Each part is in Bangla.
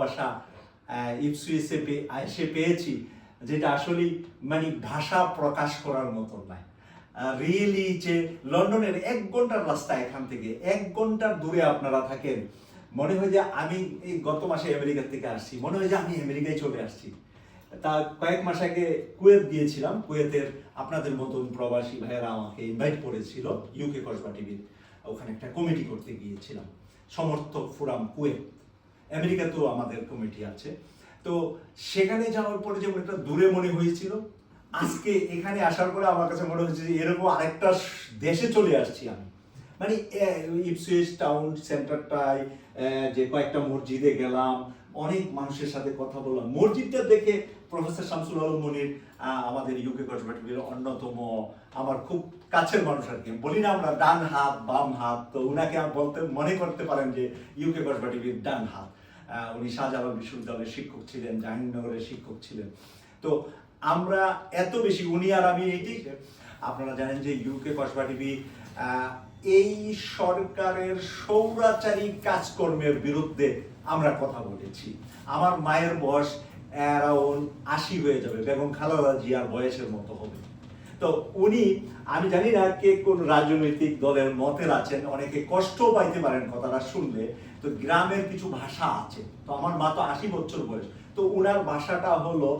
ভাষা ইপসুইসে এসে পেয়েছি, যেটা আসলে মানে ভাষা প্রকাশ করার মতো নয়। রিয়েলি যে লন্ডনের এক ঘণ্টার রাস্তা এখান থেকে, এক ঘণ্টার দূরে আপনারা থাকেন, মনে হয় যে আমি এই গত মাসে আমেরিকা থেকে আসছি, মনে হয় যে আমি আমেরিকায় চলে আসছি। তা কয়েক মাস আগে কুয়েত গিয়েছিলাম, কুয়েতের আপনাদের মতন প্রবাসী ভাইয়েরা আমাকে ইনভাইট করেছিল ইউকে কসবা টিভির, ওখানে একটা কমিটি করতে গিয়েছিলাম, সমর্থক ফোরাম কুয়েত। আমেরিকাতেও আমাদের কমিটি আছে। তো সেখানে যাওয়ার পরে যেমন একটা দূরে মনে হয়েছিল, আজকে এখানে আসার পরে আমার কাছে মনে হচ্ছে যে এরকম আরেকটা দেশে চলে আসছি আমি। মানে ইপসুইস টাউন সেন্টারটায় যে কয়েকটা মসজিদে গেলাম, অনেক মানুষের সাথে কথা বললাম। মসজিদটা দেখে প্রফেসর শামসুল আলম মনির আমাদের ইউকে কসমেটিকের অন্যতম, আমার খুব কাছের মানুষ আর কি। বলি না আমরা ডান হাত, বাম হাত, তো ওনাকে বলতে, মনে করতে পারেন যে ইউকে কসমেটিকের ডান হাত। উনি শাহজালাল বিশ্ববিদ্যালয়ের শিক্ষক ছিলেন, জাহাঙ্গীরনগরের শিক্ষক ছিলেন। তো আমরা এত বেশি, উনি আর আমি এইটি আপনারা জানেন যে ইউকে কসবা টিভি এই সরকারের সৌরাচারী কাজকর্মের বিরুদ্ধে আমরা কথা বলেছি। আমার মায়ের বয়স অ্যারাউন্ড আশি হয়ে যাবে, বেগম খালেদা জিয়ার বয়সের মতো হবে। তো উনি, আমি জানি না কে কোন রাজনৈতিক দলের মতের আছেন, অনেকে কষ্ট পাইতে পারেন কথাটা শুনলে তো গ্রামের কিছু ভাষা আছে। তো আমার মা তো আশি বছর বয়স। তো উনার ভাষাটা হলো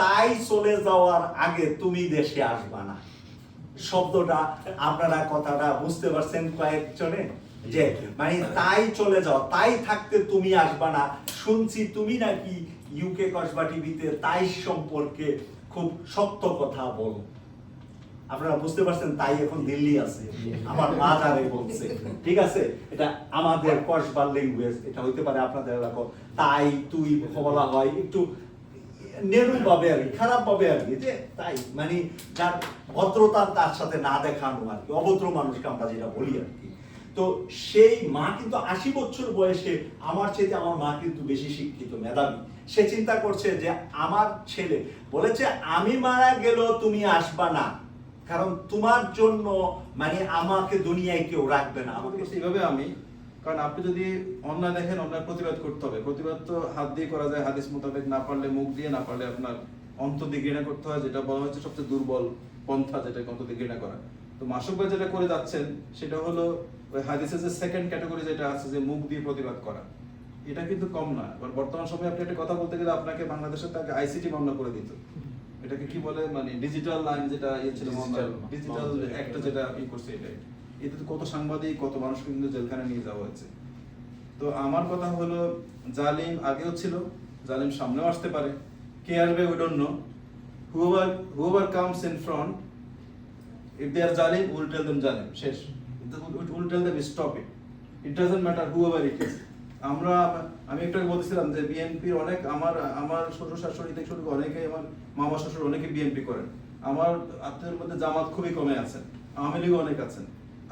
তাই চলে যাওয়ার আগে তুমি দেশে আসবা না। শব্দটা আপনারা কথাটা বুঝতে পারছেন কয়েকজনে? যে মানে তাই চলে যাও তাই থাকতে তুমি আসবা না। শুনছি তুমি নাকি ইউকে কসবা টিভিতে তাই সম্পর্কে খুব শক্ত কথা বলো। আপনারা বুঝতে পারছেন, তাই এখন দিল্লি আছে। আমার মা যারে বলছে। ঠিক আছে? এটা আমাদের কসবার ল্যাঙ্গুয়েজ এটা হইতে পারে আপনাদের এলাকা তাই, তুই বলা হয় একটু নেরু পাবে আর খারাপ পাবে আর কি, যে তাই মানে যার ভদ্রতা তার সাথে না দেখানো আর কি, অভদ্র মানুষকে আমরা যেটা বলি আর কি। তো সেই মা কিন্তু আশি বছর বয়সে আমার চেয়ে আমার মা কিন্তু বেশি শিক্ষিত, মেধাবী। সে চিন্তা করছে যে আমার ছেলে বলেছে, আমি মারা গেল তুমি আসবা না। কারণ তোমার জন্য মানে আমাকে দুনিয়ায় কেউ রাখবে না। আমাকে সেইভাবে আমি, কারণ আপনি যদি অন্যায় দেখেন, অন্যায় প্রতিবাদ করতে হবে। প্রতিবাদ তো হাত দিয়ে করা যায়, হাদিস মোতাবেক না পারলে, মুখ দিয়ে না পারলে আপনার অন্তর দিয়ে ঘৃণা করতে হয়, যেটা বলা হচ্ছে সবচেয়ে দুর্বল পন্থা যেটা অন্তর দিয়ে ঘৃণা করা। তো মাসুক ভাই যেটা করে যাচ্ছেন, সেটা হলো ওই হাদিসের যে সেকেন্ড ক্যাটাগরি যেটা আছে, যে মুখ দিয়ে প্রতিবাদ করা। এটা কিন্তু কম না বর্তমান সময়ে আপনি একটা কথা বলতে গেলে আপনাকে বাংলাদেশের তাকে আইসিটি মামলা করে দিত। এটাকে কি বলে? মানে ডিজিটাল লাইন যেটা ইয়ে ছিল ডিজিটাল একটা যেটা ই করছে এটাই এতে কত সাংবাদিক কত মানুষকে কিন্তু জেলখানে নিয়ে যাওয়া হয়েছে। তো আমার কথা হলো জালিম আগেও ছিল জালিম সামনেও আসতে পারে। কে আসবে we don't know whoever whoever comes in front if they are জালিম উইল টেল দেম জালিম শেষ। Will tell them stop it it doesn't matter whoever it is আমরা, আমি একটু বলছিলাম যে বিএনপির অনেক, আমার আমার শ্বশুর শাশুড়ি থেকে শুরু করে আমার মামা শ্বশুর অনেকে বিএনপি করেন। আমার আত্মীয়ের মধ্যে জামাত খুবই কমে আছেন আওয়ামী লীগও অনেক আছেন।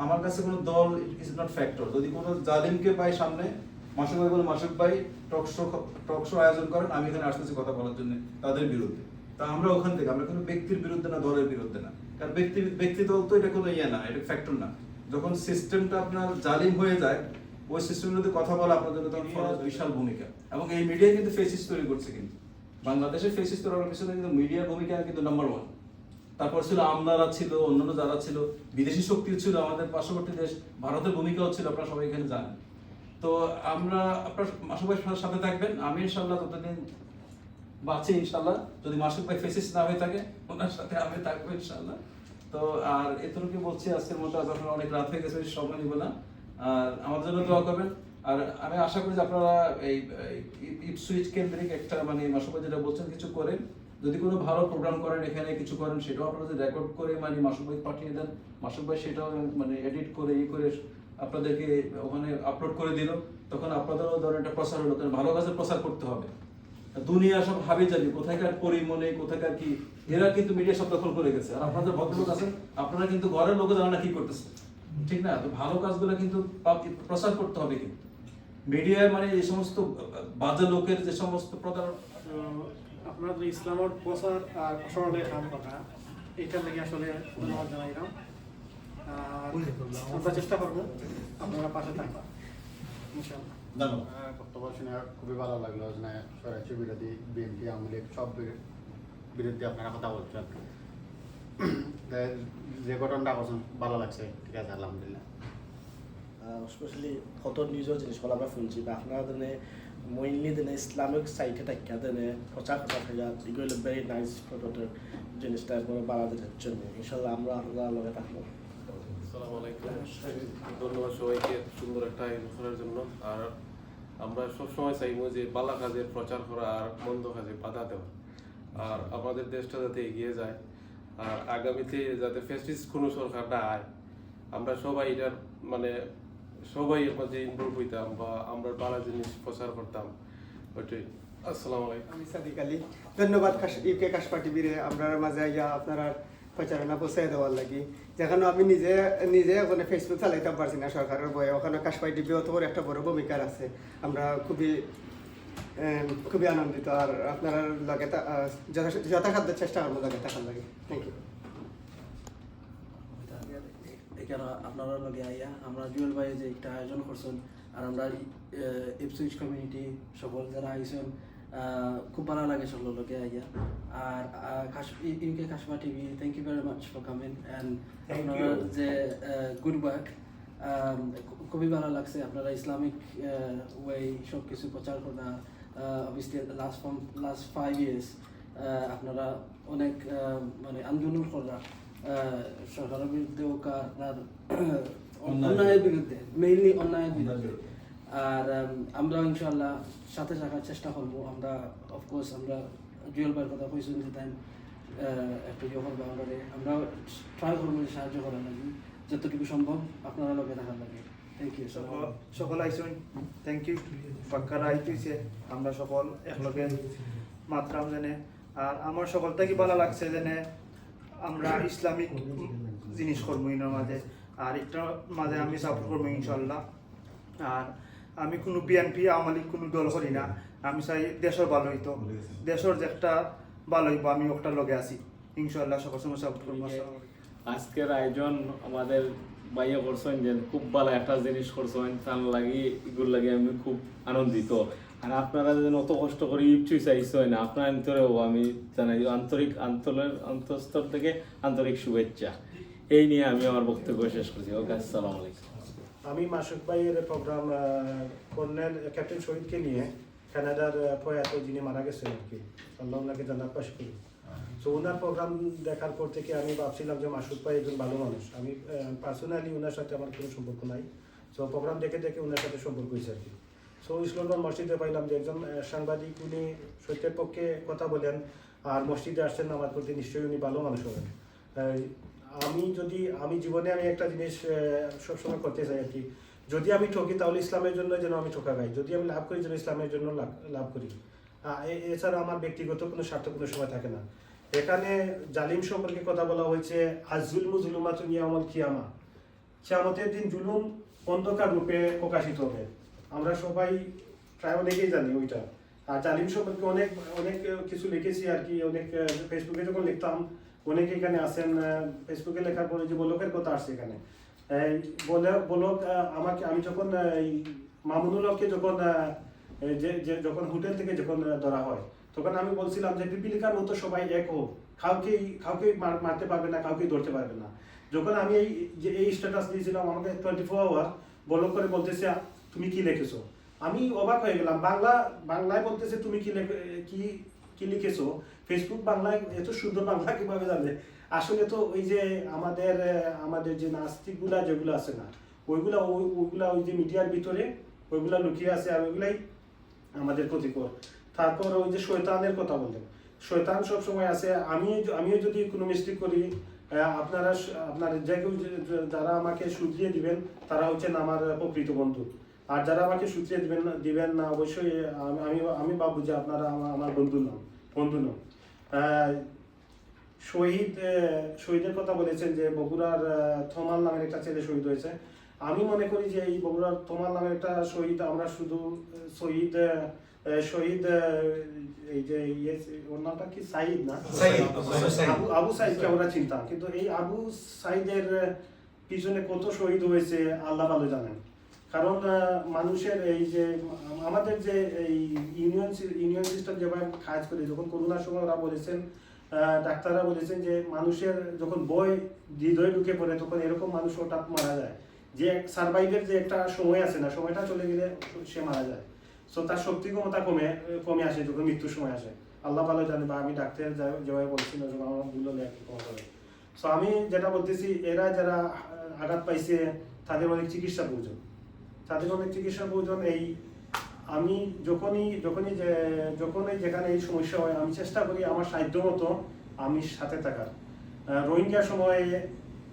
আমার কাছে কোনো দল ইজ নট ফ্যাক্টর যদি কোনো জালিমকে পাই সামনে মাসুক ভাই বলে মাসুক ভাই, টক শো টক শো আয়োজন করেন, আমি এখানে আসতেছি কথা বলার জন্য তাদের বিরুদ্ধে। তা আমরা ওখান থেকে, আমরা কোনো ব্যক্তির বিরুদ্ধে না, দলের বিরুদ্ধে না। কারণ ব্যক্তি ব্যক্তি দল তো এটা কোনো ইয়ে না, এটা ফ্যাক্টর না। যখন সিস্টেমটা আপনার জালিম হয়ে যায় ওই সিস্টেমের মধ্যে কথা বলা আপনার জন্য তখন বিশাল ভূমিকা। এবং এই মিডিয়া কিন্তু ফেসিস তৈরি করছে কিন্তু। বাংলাদেশে ফেসিস তৈরি করার পিছনে কিন্তু মিডিয়ার ভূমিকা কিন্তু নাম্বার ওয়ান তারপর ছিল আমলারা ছিল অন্যান্য যারা ছিল বিদেশি শক্তিও ছিল আমাদের পার্শ্ববর্তী দেশ ভারতের ভূমিকাও ছিল আপনারা সবাই এখানে জানেন। তো আমরা আপনার মাসুক ভাইয়ের সাথে থাকবেন আমি ইনশাল্লাহ ততদিন বাঁচি ইনশাল্লাহ যদি মাসুক ভাই ফেসিস না হয়ে থাকে ওনার সাথে আমি থাকব ইনশাল্লাহ তো আর এতটুকু বলছি আজকের মতো আপনার অনেক রাত হয়ে গেছে সময় নিব না। আমার জন্য দোয়া করবেন। আর আমি আশা করি যে আপনারা এই সুইচ কেন্দ্রিক একটা মানে ভাই যেটা বলছেন কিছু করেন। যদি কোনো ভালো প্রোগ্রাম করেন, এখানে কিছু করেন, সেটাও আপনারা যদি রেকর্ড করে মানে মাসুক ভাই পাঠিয়ে দেন মাসুক ভাই সেটাও মানে এডিট করে, ই করে আপনাদেরকে ওখানে আপলোড করে দিল, তখন আপনাদেরও ধরেন একটা প্রচার হলো কারণ ভালো কাজের প্রচার করতে হবে। দুনিয়া সব হাবি জানি কোথাকার পরিমনে কোথাকার কি, এরা কিন্তু মিডিয়া সব দখল করে গেছে। আর আপনাদের ভদ্রলোক আছেন, আপনারা কিন্তু ঘরের লোকে জানা কি করতেছে? ঠিক না? তো ভালো কাজগুলো কিন্তু প্রচার করতে হবে কিন্তু। মিডিয়ায় মানে এই সমস্ত বাজে লোকের যে সমস্ত প্রতারণ আপনার যে ইসলামের প্রচার আর প্রসারণের কাম কথা। এইটা থেকে আসলে ধন্যবাদ জানাইলাম আর আমরা চেষ্টা করব। আপনারা পাশে থাকবেন। ইনশাআল্লাহ। ধন্যবাদ। আহ, বক্তব্য শুনে খুবই ভালো লাগল। যে বিরোধী বিএনপি আওয়ামী লীগ সব বিরুদ্ধে আপনারা কথা বলছেন। যে ঘটনাটা করছেন ভালো লাগছে। ঠিক আছে আলহামদুলিল্লাহ। স্পেশালি কত নিউজৰ জিনিসগুলো আমরা শুনছি বা আপনারা দেনে মেইনলি দেনে ইসলামিক সাইটে থাকিয়া দেনে প্রচার কথা থাকা এগুলো ভেরি নাইস প্রোডাক্টের জিনিসটা একবারে বাংলাদেশের জন্য। ইনশাল্লাহ আমরা আপনার লগে থাকব। আসসালামু আলাইকুম। ধন্যবাদ সবাইকে সুন্দর একটা আয়োজন করার জন্য। আর আমরা সবসময় চাইব যে বালা কাজের প্রচার করা আর মন্দ কাজে বাধা দেওয়া। আর আমাদের দেশটা যাতে এগিয়ে যায়। আর আগামীতে যাতে ফেস্টিস কোনো সরকার না আয়, আমরা সবাই এটার মানে সবাই এর মাঝে ইনভলভ হইতাম বা আমরা বালা জিনিস প্রচার করতাম, ওইটাই। আসসালামু আলাইকুম। আমি সাদিক আলী। ধন্যবাদ ইউকে কাশপা টিভিরে আমরা মাঝে আইয়া আপনার প্রচারণা পৌঁছাই দেওয়ার লাগি। যেখানে আমি নিজে নিজে ওখানে ফেসবুক চালাইতে পারছি না সরকারের বয়ে ওখানে কাশপা টিভি অত একটা বড় ভূমিকা আছে। আমরা খুবই খুবই আনন্দিত। আর আপনার লগে যথাসাধ্য চেষ্টা করব লগে থাকার লাগে। থ্যাংক ইউ এখানে আপনারা লগে আইয়া আমরা জুয়েল ভাই যে একটা আয়োজন করছেন আর আমরা ইপসুইচ কমিউনিটি সকল যারা আইছেন আহ, খুব ভালো লাগে সকল লগে আইয়া। আর UK কাশমা TV thank you very much for coming and আপনারা যে গুড ওয়ার্ক খুবই ভালো লাগছে। আপনারা ইসলামিক ওয়ে সব কিছু প্রচার করা obviously last from last five years আপনারা অনেক মানে আন্দোলন করা সরকারের বিরুদ্ধে হোক আর আপনার অন্যায়ের বিরুদ্ধে মেইনলি অন্যায়ের বিরুদ্ধে। আর আমরা ইনশাল্লাহ সাথে থাকার চেষ্টা করব। আমরা অফকোর্স আমরা জুয়েল ভাইয়ের কথা কইছেন যে তাই একটু ইয়ে করব আমরা আমরা ট্রাই করব সাহায্য করার লাগে। যতটুকু সম্ভব আপনারা লগে থাকার লাগে। থ্যাংক ইউ সকল সকল আইসন। থ্যাংক ইউ পাক্কার আইতেছে আমরা সকল একলগে মাত্রাম জেনে আর আমার সকল থেকে ভালো লাগছে জেনে আমরা ইসলামিক জিনিস করব ইনার মাঝে। আর একটা মাঝে আমি সাপোর্ট করব ইনশাল্লাহ আর আমি কোনো বিএনপি আওয়ামী কোনো দল করি না। আমি চাই দেশের ভালো হইতো। দেশের যে একটা ভালো হইব আমি ওটার লগে আছি। ইনশাল্লাহ সকল সময় সাপোর্ট করব। আজকের আয়োজন আমাদের বাইয়া করছেন যে খুব ভালো একটা জিনিস করছেন, তার লাগি এগুলো লাগে আমি খুব আনন্দিত। আর আপনারা যেন অত কষ্ট করে ইপচুই চাইছেন, আপনার অন্তরেও আমি জানাই আন্তরিক আন্তরের অন্তঃস্তর থেকে আন্তরিক শুভেচ্ছা। এই নিয়ে আমি আমার বক্তব্য শেষ করছি। ওকে, আসসালামু আলাইকুম। আমি মাসুক ভাইয়ের প্রোগ্রাম কর্নেল ক্যাপ্টেন শহীদকে নিয়ে কানাডার প্রয়াত যিনি মারা গেছেন আর কি, আল্লাহ ওনাকে জান্নাত পাশ করি তো ওনার প্রোগ্রাম দেখার পর থেকে আমি ভাবছিলাম যে মাসুদ ভাই একজন ভালো মানুষ। আমি পার্সোনালি ওনার সাথে আমার কোনো সম্পর্ক নাই। তো প্রোগ্রাম দেখে দেখে ওনার সাথে সম্পর্ক হয়েছে আর কি। সো ইসলামগঞ্জ মসজিদে পাইলাম যে একজন সাংবাদিক, উনি সত্যের পক্ষে কথা বলেন আর মসজিদে আসছেন আমার প্রতি নিশ্চয়ই উনি ভালো মানুষ হবেন। আমি যদি, আমি জীবনে আমি একটা জিনিস সবসময় করতে চাই আর কি। যদি আমি ঠকি তাহলে ইসলামের জন্য যেন আমি ঠকা গাই যদি আমি লাভ করি যেন ইসলামের জন্য লাভ করি। এছাড়া আমার ব্যক্তিগত কোনো স্বার্থ কোনো সময় থাকে না। এখানে জালিম সম্পর্কে কথা বলা হয়েছে আজুলমু জুলুমাতুন ইয়ামাল কিয়ামা। কিয়ামতের দিন জুলুম অন্ধকার রূপে প্রকাশিত হবে। আমরা সবাই প্রায় অনেকেই জানি ওইটা। আর জালিম সম্পর্কে অনেক অনেক কিছু লিখেছি আর কি, অনেক ফেসবুকে যখন লিখতাম, অনেকে এখানে আসেন ফেসবুকে লেখার পরে যে বলকের কথা আসছে এখানে। বলক আমাকে, আমি যখন মামুনুল হককে যখন যে যখন হোটেল থেকে যখন ধরা হয় তখন আমি বলছিলাম যে পিপিলিকার মতো সবাই এক হোক কাউকে কাউকে মার- মারতে পারবে না কাউকে ধরতে পারবে না। যখন আমি এই, যে, এই স্ট্যাটাস দিয়েছিলাম, আমাকে টোয়েন্টি ফোর আওয়ার বলক করে বলতেছে, তুমি কি লিখেছো? আমি অবাক হয়ে গেলাম। বাংলা, বাংলায় বলতেছে, তুমি কি কি কি লিখেছো? ফেসবুক বাংলায় এত সুন্দর বাংলা কীভাবে জানবে? আসলে তো ওই যে আমাদের আমাদের যে নাস্তিকগুলা যেগুলো আছে না, ওইগুলা, ওই- ওইগুলা ওই যে মিডিয়ার ভিতরে, ওইগুলা লুকিয়ে আছে আর ওইগুলাই আমাদের ক্ষতিকর। তারপর ওই যে শৈতানের কথা বললেন। শৈতান সবসময় আছে আমি আমিও যদি কোনো মিস্টেক করি আপনারা আপনার যে কেউ যারা আমাকে শুধরিয়ে দিবেন, তারা হচ্ছেন আমার প্রকৃত বন্ধু। আর যারা আমাকে শুধরিয়ে দিবেন দিবেন না, অবশ্যই আমি আমি ভাববো যে আপনারা আমার বন্ধু নন বন্ধু নন। শহীদ শহীদের কথা বলেছেন যে বগুড়ার থমাল নামের একটা ছেলে শহীদ হয়েছে। আমি মনে করি যে এই বগুড়ার থমাল নামের একটা শহীদ আমরা শুধু শহীদ শহীদ এই যে ইয়ে ওর নামটা কি? সাইদ না? আবু সাইদ। আবু সাইদকে আমরা চিনতাম। কিন্তু এই আবু সাইদের পিছনে কত শহীদ হয়েছে আল্লাহ ভালো জানেন। কারণ মানুষের এই যে আমাদের যে এই ইউনিয়ন ইউনিয়ন সিস্টেম যেভাবে কাজ করে যখন করোনার সময় ওরা বলেছেন ডাক্তাররা বলেছেন যে মানুষের যখন বই হৃদয়ে ঢুকে পড়ে তখন এরকম মানুষ হঠাৎ মারা যায়। যে সার্ভাইভের যে একটা সময় আছে না সময়টা চলে গেলে সে মারা যায়। সো তার শক্তি ক্ষমতা কমে কমে আসে যখন মৃত্যুর সময় আসে। আল্লাহ ভালো জানে বা আমি ডাক্তার যেভাবে বলছি না যখন আমার ভুল হলে করে সো আমি যেটা বলতেছি এরা যারা আঘাত পাইছে তাদের অনেক চিকিৎসা প্রয়োজন। তাদের অনেক চিকিৎসা প্রয়োজন এই আমি যখনই যখনই যখনই যেখানে এই সমস্যা হয় আমি চেষ্টা করি আমার সাধ্য মতো আমি সাথে থাকার। আহ, রোহিঙ্গার সময়ে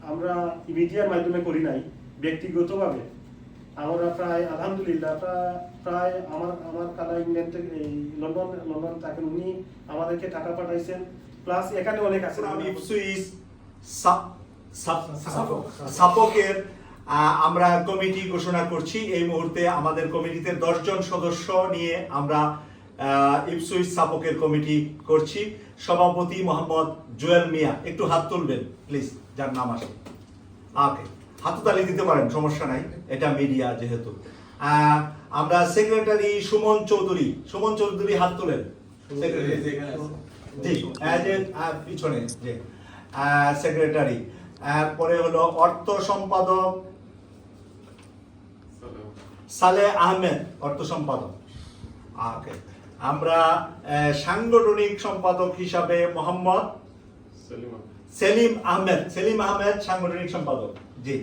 আমরা মিডিয়ার মাধ্যমে করি নাই ব্যক্তিগতভাবে। আমরা প্রায়, আলহামদুলিল্লাহ প্রায় প্রায় আমার আমার কালা ইংল্যান্ড এই লন্ডন লন্ডন থাকেন, উনি আমাদেরকে টাকা পাঠাইছেন। প্লাস এখানে অনেক আছে। আমি সাপ- সাপকের আমরা কমিটি ঘোষণা করছি। এই মুহূর্তে আমাদের কমিটিতে দশজন সদস্য নিয়ে আমরা ইপসুইস সাপকের কমিটি করছি। সভাপতি মোহাম্মদ জুয়েল মিয়া, একটু হাত তুলবেন, প্লিজ, যার নাম আসে ওকে। হাততালি দিতে পারেন সমস্যা নাই। এটা মিডিয়া যেহেতু। আমরা সেক্রেটারি সুমন চৌধুরী সুমন চৌধুরী হাত তুলেন। জি পিছনে যে সেক্রেটারি পরে হলো অর্থ সম্পাদক সালে আহমেদ অর্থ সম্পাদক। ওকে আমরা সাংগঠনিক সম্পাদক হিসাবে মোহাম্মদ সেলিম আহমেদ সেলিম আহমেদ সাংগঠনিক সম্পাদক। জি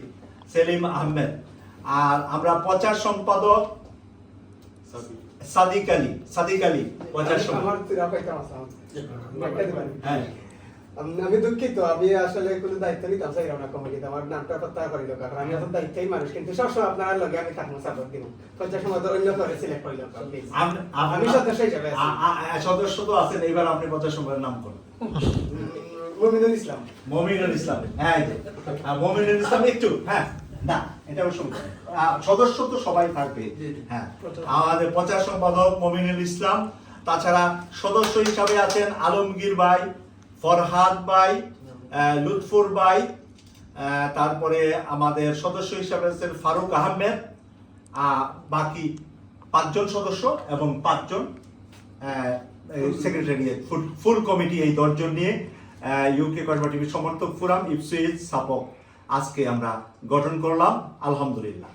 সেলিম আহমেদ। আর আমরা প্রচার সম্পাদক সাদিক। আলী সাদিক আলী প্রচার সম্পাদক। হ্যাঁ। আমি দুঃখিত আমি আসলে কোনো দায়িত্ব নিতাম চাইলাম না কমিটিতে আমার নামটা প্রত্যাহার করিল কারণ আমি এখন দায়িত্বই মানুষ কিন্তু সবসময় আপনার লগে আমি থাকব সাপোর্ট দিব। পঞ্চাশ সময় অন্য করে সিলেক্ট আপ- আমি সদস্য হিসেবে সদস্য তো আছেন এবার আপনি পঞ্চাশ নম্বরের নাম করুন। মমিনুল ইসলাম। মমিনুল ইসলাম। হ্যাঁ মমিনুল ইসলাম একটু। হ্যাঁ না এটা সদস্য তো সবাই থাকবে। হ্যাঁ আমাদের প্রচার সম্পাদক মমিনুল ইসলাম তাছাড়া সদস্য হিসাবে আছেন আলমগীর ভাই ফরহাদ ভাই আহ, লুৎফুর ভাই আহ, তারপরে আমাদের সদস্য হিসাবে আছেন ফারুক আহমেদ আহ, বাকি পাঁচজন সদস্য এবং পাঁচজন সেক্রেটারিয়েট ফুল কমিটি এই দশজন নিয়ে ইউকে টিভির সমর্থক ফোরাম ইপসুইজ সাপক আজকে আমরা গঠন করলাম আলহামদুলিল্লাহ।